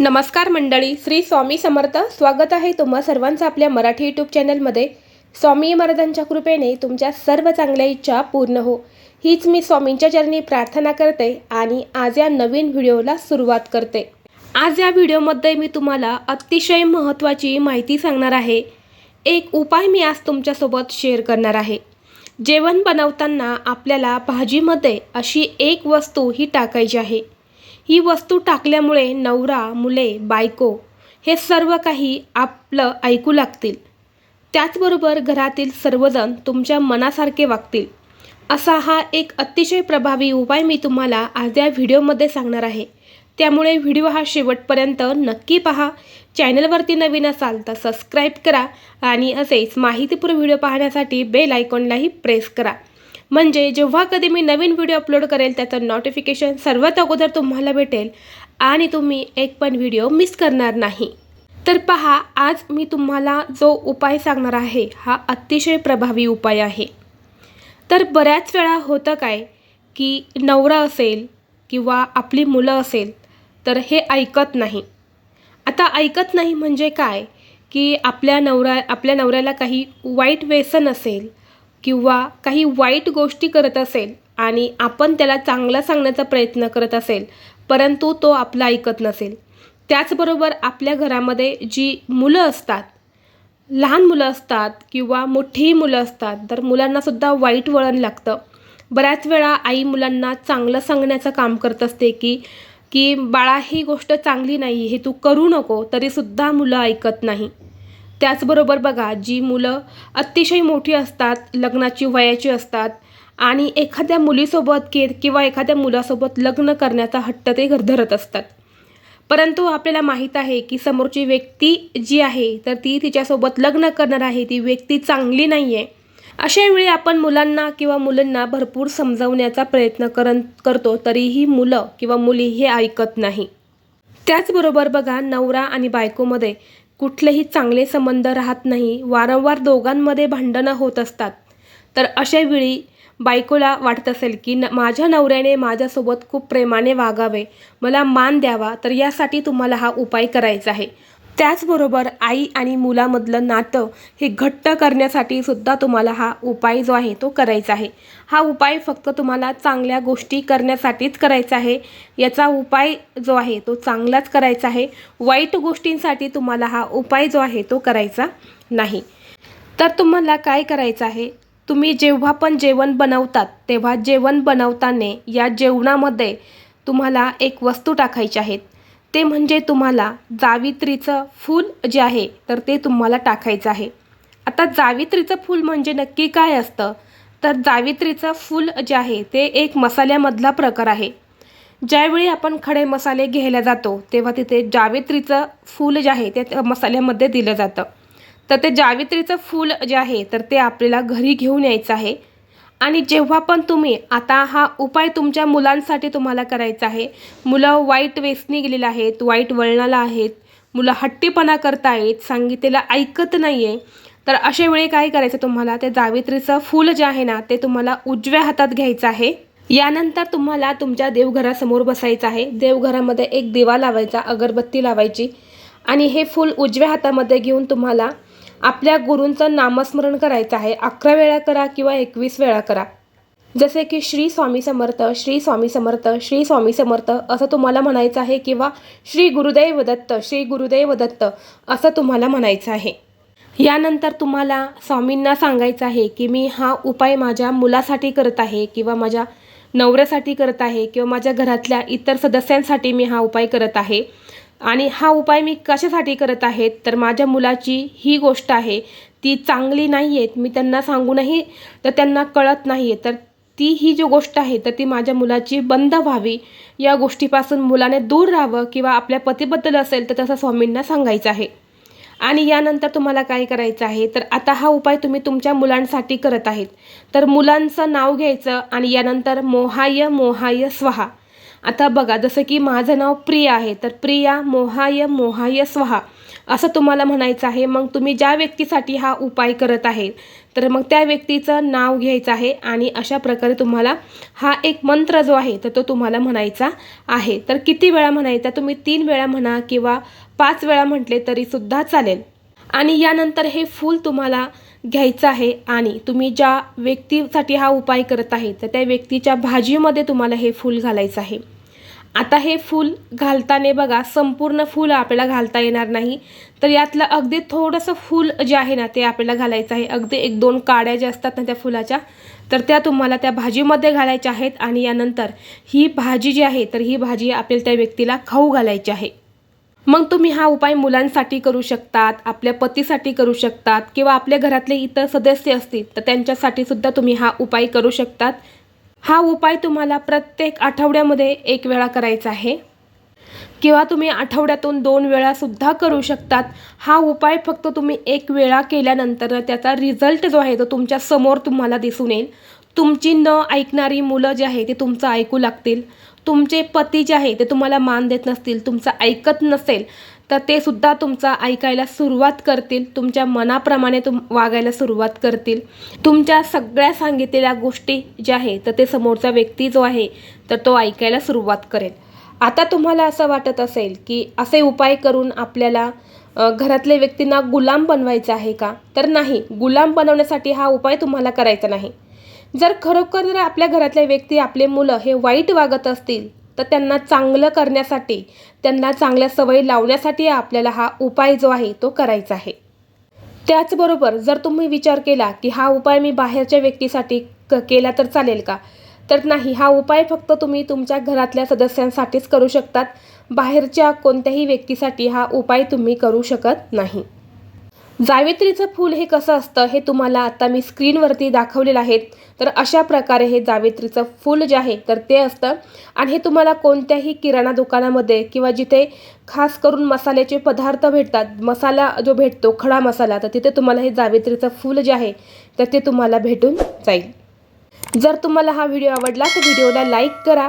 नमस्कार मंडळी श्री स्वामी समर्थ. स्वागत आहे तुम्हा सर्वांचं आपल्या मराठी यूट्यूब चॅनलमध्ये. स्वामी महाराजांच्या कृपेने तुमच्या सर्व चांगल्या इच्छा पूर्ण हो. हीच मी स्वामींच्या चरणी प्रार्थना करते आणि आज या नवीन व्हिडिओला सुरुवात करते. आज या व्हिडिओमध्ये मी तुम्हाला अतिशय महत्त्वाची माहिती सांगणार आहे. एक उपाय मी आज तुमच्यासोबत शेअर करणार आहे. जेवण बनवताना आपल्याला भाजीमध्ये अशी एक वस्तू ही टाकायची आहे. ही वस्तू टाकल्यामुळे नवरा मुले बायको हे सर्व काही आपलं ऐकू लागतील. त्याचबरोबर घरातील सर्वजण तुमच्या मनासारखे वागतील. असा हा एक अतिशय प्रभावी उपाय मी तुम्हाला आज या व्हिडिओमध्ये सांगणार आहे. त्यामुळे व्हिडिओ हा शेवटपर्यंत नक्की पहा. चॅनलवरती नवीन असाल तर सबस्क्राईब करा आणि असेच माहितीपूर्व व्हिडिओ पाहण्यासाठी बेल आयकॉनलाही प्रेस करा. म्हणजे जेव्हा कधी मी नवीन व्हिडिओ अपलोड करेल त्याचं नोटिफिकेशन सर्वात अगोदर तुम्हाला भेटेल आणि तुम्ही एक पण व्हिडिओ मिस करणार नाही. तर पहा आज मी तुम्हाला जो उपाय सांगणार आहे हा अतिशय प्रभावी उपाय आहे. तर बऱ्याच वेळा होतं काय की नवरा असेल किंवा आपली मुलं असेल तर हे ऐकत नाही. आता ऐकत नाही म्हणजे काय? की आपल्या नवरा आपल्या नवऱ्याला काही वाईट व्यसन असेल किंवा काही वाईट गोष्टी करत असेल आणि आपण त्याला चांगलं सांगण्याचा प्रयत्न करत असेल परंतु तो आपलं ऐकत नसेल. त्याचबरोबर आपल्या घरामध्ये जी मुलं असतात लहान मुलं असतात किंवा मोठीही मुलं असतात तर मुलांनासुद्धा वाईट वळण लागतं. बऱ्याच वेळा आई मुलांना चांगलं सांगण्याचं काम करत असते की की बाळा ही गोष्ट चांगली नाही हे तू करू नको तरीसुद्धा मुलं ऐकत नाही. त्याचबरोबर बघा जी मुलं अतिशय मोठी असतात लग्नाची वयाची असतात आणि एखाद्या मुलीसोबत के किंवा एखाद्या मुलासोबत लग्न करण्याचा हट्ट ते घर धरत असतात. परंतु आपल्याला माहीत आहे की समोरची व्यक्ती जी आहे तर ती तिच्यासोबत लग्न करणार आहे ती व्यक्ती चांगली नाही आहे अशा वेळी आपण मुलांना किंवा मुलींना भरपूर समजावण्याचा प्रयत्न करन करतो तरीही मुलं किंवा मुली हे ऐकत नाही. त्याचबरोबर बघा नवरा आणि बायकोमध्ये कुठलेही चांगले संबंध राहत नाही वारंवार दोघांमध्ये भांडणं होत असतात. तर अशा वेळी बायकोला वाटत असेल की न माझ्या नवऱ्याने माझ्यासोबत खूप प्रेमाने वागावे मला मान द्यावा तर यासाठी तुम्हाला हा उपाय करायचा आहे. त्याचबरोबर आई आणि मुलामधलं नातं हे घट्ट करण्यासाठी सुद्धा तुम्हाला हा उपाय जो आहे तो करायचा आहे. हा उपाय फक्त तुम्हाला चांगल्या गोष्टी करण्यासाठीच करायचा आहे. याचा उपाय जो आहे तो चांगलाच करायचा आहे. वाईट गोष्टींसाठी तुम्हाला हा उपाय जो आहे तो करायचा नाही. तर तुम्हाला काय करायचं आहे? तुम्ही जेव्हा पण जेवण बनवतात तेव्हा जेवण बनवताना या जेवणामध्ये तुम्हाला एक वस्तू टाकायची आहेत ते म्हणजे तुम्हाला जावित्रीचं फूल जे आहे तर ते तुम्हाला टाकायचं आहे. आता जावित्रीचं फूल म्हणजे नक्की काय असतं? तर जावित्रीचं फूल जे आहे ते एक मसाल्यामधला प्रकार आहे. ज्यावेळी आपण खडे मसाले घ्यायला जातो तेव्हा तिथे जावित्रीचं फूल जे आहे ते मसाल्यामध्ये दिलं जातं. तर ते जावित्रीचं फूल जे आहे तर ते आपल्याला घरी घेऊन यायचं आहे. आणि जेव्हा पण तुम्ही आता हा उपाय तुमच्या मुलांसाठी तुम्हाला करायचा आहे. मुलं वाईट वेसनी गेलेलं आहेत वाईट वळणाला आहेत मुलं हट्टीपणा करतायत सांगितलेलं ऐकत नाही आहे तर अशा वेळी काय करायचं तुम्हाला? ते जावित्रीचं फूल जे आहे ना ते तुम्हाला उजव्या हातात घ्यायचं आहे. यानंतर तुम्हाला तुमच्या देवघरासमोर बसायचं आहे. देवघरामध्ये एक दिवा लावायचा अगरबत्ती लावायची. आणि हे फूल उजव्या हातामध्ये घेऊन तुम्हाला आपल्या गुरूंचं नामस्मरण करायचं आहे. अकरा वेळा करा किंवा एकवीस वेळा करा. जसे की श्री स्वामी समर्थ श्री स्वामी समर्थ श्री स्वामी समर्थ असं तुम्हाला म्हणायचं आहे किंवा श्री गुरुदैव दत्त श्री गुरुदैव दत्त असं तुम्हाला म्हणायचं आहे. यानंतर तुम्हाला स्वामींना सांगायचं आहे की मी हा उपाय माझ्या मुलासाठी करत आहे किंवा माझ्या नवऱ्यासाठी करत आहे किंवा माझ्या घरातल्या इतर सदस्यांसाठी मी हा उपाय करत आहे. आणि हा उपाय मी कशासाठी करत आहे तर माझ्या मुलाची ही गोष्ट आहे. ती चांगली नाही आहेत मी त्यांना सांगूनही तर त्यांना कळत नाही आहे तर ती ही जी गोष्ट आहे तर ती माझ्या मुलाची बंद व्हावी. या गोष्टीपासून मुलाने दूर राहावं किंवा आपल्या पतीबद्दल असेल तर तसं स्वामींना सांगायचं आहे. आणि यानंतर तुम्हाला काय करायचं आहे? तर आता हा उपाय तुम्ही तुमच्या मुलांसाठी करत आहेत. तर मुलांचं नाव घ्यायचं आणि यानंतर मोहाय मोहाय स्वहा. आता बघा जसं की माझं नाव प्रिया आहे तर प्रिया मोहाय मोहाय स्वहा असं तुम्हाला म्हणायचं आहे. मग तुम्ही ज्या व्यक्तीसाठी हा उपाय करत आहे तर मग त्या व्यक्तीचं नाव घ्यायचं आहे आणि अशा प्रकारे तुम्हाला हा एक मंत्र जो आहे तर तो तुम्हाला म्हणायचा आहे. तर किती वेळा म्हणायचा? तुम्ही तीन वेळा म्हणा किंवा पाच वेळा म्हटले तरीसुद्धा चालेल. आणि यानंतर हे फूल तुम्हाला घ्यायचं आहे आणि तुम्ही ज्या व्यक्तीसाठी हा उपाय करत आहे तर त्या व्यक्तीच्या भाजीमध्ये तुम्हाला हे फूल घालायचं आहे. आता हे फूल घालताना बघा संपूर्ण फूल आपल्याला घालता येणार नाही. तर यातलं अगदी थोडंसं फूल जे आहे ना ते आपल्याला घालायचं आहे. अगदी एक दोन काड्या ज्या असतात ना त्या फुलाच्या तर त्या तुम्हाला त्या भाजीमध्ये घालायच्या आहेत आणि यानंतर ही भाजी जी आहे तर ही भाजी आपल्याला त्या व्यक्तीला खाऊ घालायची आहे. मग तुम्ही हा उपाय मुलांसाठी करू शकतात आपल्या पतीसाठी करू शकतात किंवा आपल्या घरातले इतर सदस्य असतील तर त्यांच्यासाठी सुद्धा तुम्ही हा उपाय करू शकतात. हा उपाय तुम्हाला प्रत्येक आठवड्यामध्ये एक वेळा करायचा आहे. किंवा तुम्ही आठवड्यातून दोन वेळासुद्धा करू शकतात. हा उपाय फक्त तुम्ही एक वेळा केल्यानंतर त्याचा रिझल्ट जो आहे तो तुमच्यासमोर तुम्हाला दिसून येईल. तुमची न ऐकणारी मुलं जी आहे ती तुमचं ऐकू लागतील. तुमचे पती जे आहे ते तुम्हाला मान देत नसतील तुमचं ऐकत नसेल तर ते सुद्धा तुमचा ऐकायला सुरुवात करतील. तुमच्या मनाप्रमाणे तुम वागायला सुरुवात करतील. तुमच्या सगळ्या सांगितलेल्या गोष्टी ज्या आहे तर ते समोरचा व्यक्ती जो आहे तर तो ऐकायला सुरुवात करेल. आता तुम्हाला असं वाटत असेल की असे उपाय करून आपल्याला घरातल्या व्यक्तींना गुलाम बनवायचं आहे का? तर नाही. गुलाम बनवण्यासाठी हा उपाय तुम्हाला करायचा नाही. जर खरोखर जर आपल्या घरातल्या व्यक्ती आपले मुलं हे वाईट वागत असतील तर त्यांना चांगलं करण्यासाठी त्यांना चांगल्या सवयी लावण्यासाठी आपल्याला हा उपाय जो आहे तो करायचा आहे. त्याचबरोबर जर तुम्ही विचार केला की हा उपाय मी बाहेरच्या व्यक्तीसाठी क केला तर चालेल का? तर नाही हा उपाय फक्त तुम्ही तुमच्या घरातल्या सदस्यांसाठीच करू शकतात. बाहेरच्या कोणत्याही व्यक्तीसाठी हा उपाय तुम्ही करू शकत नाही. जावेत्रीचं फूल हे कसं असतं हे तुम्हाला आता मी स्क्रीनवरती दाखवलेलं आहे. तर अशा प्रकारे हे जावेत्रीचं फूल जे आहे तर ते असतं. आणि हे तुम्हाला कोणत्याही किराणा दुकानामध्ये किंवा जिथे खास करून मसाल्याचे पदार्थ भेटतात मसाला जो भेटतो खडा मसाला तर तिथे तुम्हाला हे जावेत्रीचं फूल जे आहे तर ते तुम्हाला भेटून जाईल. जर तुम्हाला हा व्हिडिओ आवडला तर व्हिडिओला लाईक करा